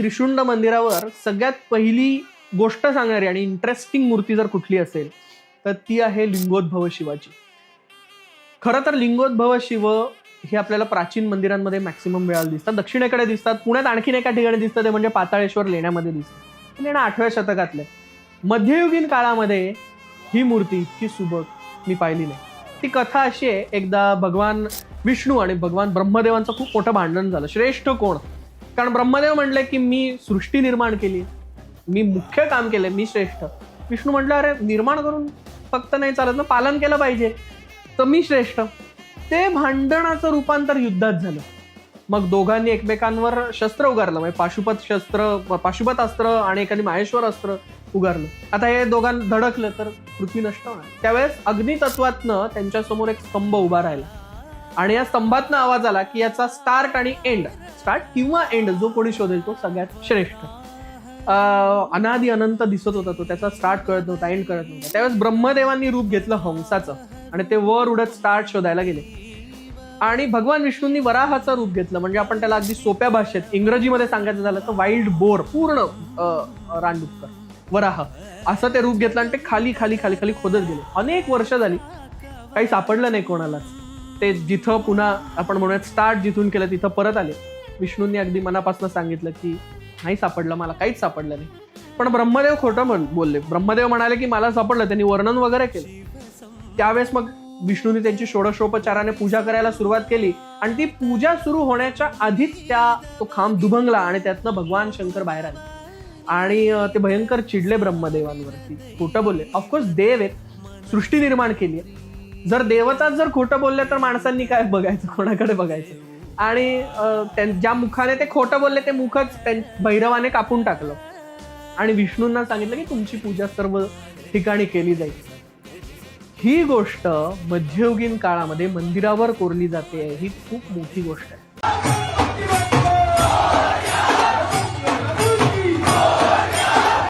त्रिशुंड मंदिरावर सगळ्यात पहिली गोष्ट सांगणारी आणि इंटरेस्टिंग मूर्ती जर कुठली असेल तर ती आहे लिंगोद्भव शिवाची खरं तर लिंगोद्भव शिव हे आपल्याला प्राचीन मंदिरांमध्ये मॅक्सिमम वेळाला दिसतात. दक्षिणेकडे दिसतात. पुण्यात आणखीन एका ठिकाणी दिसतं ते म्हणजे पाताळेश्वर लेण्यामध्ये दिसतं. लेणं आठव्या शतकातलं मध्ययुगीन काळामध्ये ही मूर्ती इतकी सुबक मी पाहिली नाही. ती कथा अशी आहे एकदा भगवान विष्णू आणि भगवान ब्रह्मदेवांचं खूप मोठं भांडण झालं. श्रेष्ठ कोण? कारण ब्रह्मदेव म्हणले की मी सृष्टी निर्माण केली मी मुख्य काम केलंय मी श्रेष्ठ. विष्णू म्हटलं अरे निर्माण करून फक्त नाही चालत ना पालन केलं पाहिजे. तर मी श्रेष्ठ. ते भांडणाचं रूपांतर युद्धात झालं. मग दोघांनी एकमेकांवर शस्त्र उगारलं. म्हणजे पाशुपत शस्त्र पाशुपत अस्त्र आणि एखादी माहेश्वर अस्त्र उगारलं. आता हे दोघां धडकलं तर पृथ्वी नष्ट होणार. त्यावेळेस अग्नितत्वातनं त्यांच्यासमोर एक स्तंभ उभा राहिला. आणि या स्तंभातनं आवाज आला की याचा स्टार्ट आणि एंड स्टार्ट किंवा एंड जो कोणी शोधेल तो सगळ्यात श्रेष्ठ. अनादि अनंत दिसत होता तो. त्याचा स्टार्ट कळत नव्हता एंड कळत नव्हता. त्यावेळेस ब्रह्मदेवांनी रूप घेतलं हंसाचं आणि ते वर उडत स्टार्ट शोधायला गेले. आणि भगवान विष्णूंनी वराहाचं रूप घेतलं. म्हणजे आपण त्याला अगदी सोप्या भाषेत इंग्रजीमध्ये सांगायचं झालं तर वाईल्ड बोर पूर्ण रानडुक्कर वराह. असं ते रूप घेतलं आणि ते खाली खाली खाली खाली खोदत गेले. अनेक वर्ष झाली. काही सापडलं नाही कोणालाच. ते जिथं पुन्हा आपण म्हणूयात स्टार्ट जिथून केलं तिथं परत आले. विष्णूंनी अगदी मनापासून सांगितलं की नाही सापडलं मला काहीच सापडलं नाही. पण ब्रह्मदेव खोटं म्हण बोलले. ब्रह्मदेव म्हणाले की मला सापडलं. त्यांनी वर्णन वगैरे केलं. त्यावेळेस मग विष्णूने त्यांची षोडशोपचाराने पूजा करायला सुरुवात केली आणि ती पूजा सुरू होण्याच्या आधीच त्या तो खांब दुभंगला आणि त्यातनं भगवान शंकर बाहेर आले. आणि ते भयंकर चिडले ब्रह्मदेवांवरती. खोटं बोलले. ऑफकोर्स देव आहेत सृष्टी निर्माण केली आहे. जर देवताच जर खोटं बोलले तर माणसांनी काय बघायचं? कोणाकडे बघायचं? आणि अं, ज्या मुखाने ते खोटं बोलले ते मुखच त्यां- भैरवाने कापून टाकलं. आणि विष्णूंना सांगितलं की तुमची पूजा सर्व ठिकाणी केली जाईल. ही गोष्ट मध्ययुगीन काळामध्ये मंदिरावर कोरली जाते ही खूप मोठी गोष्ट आहे.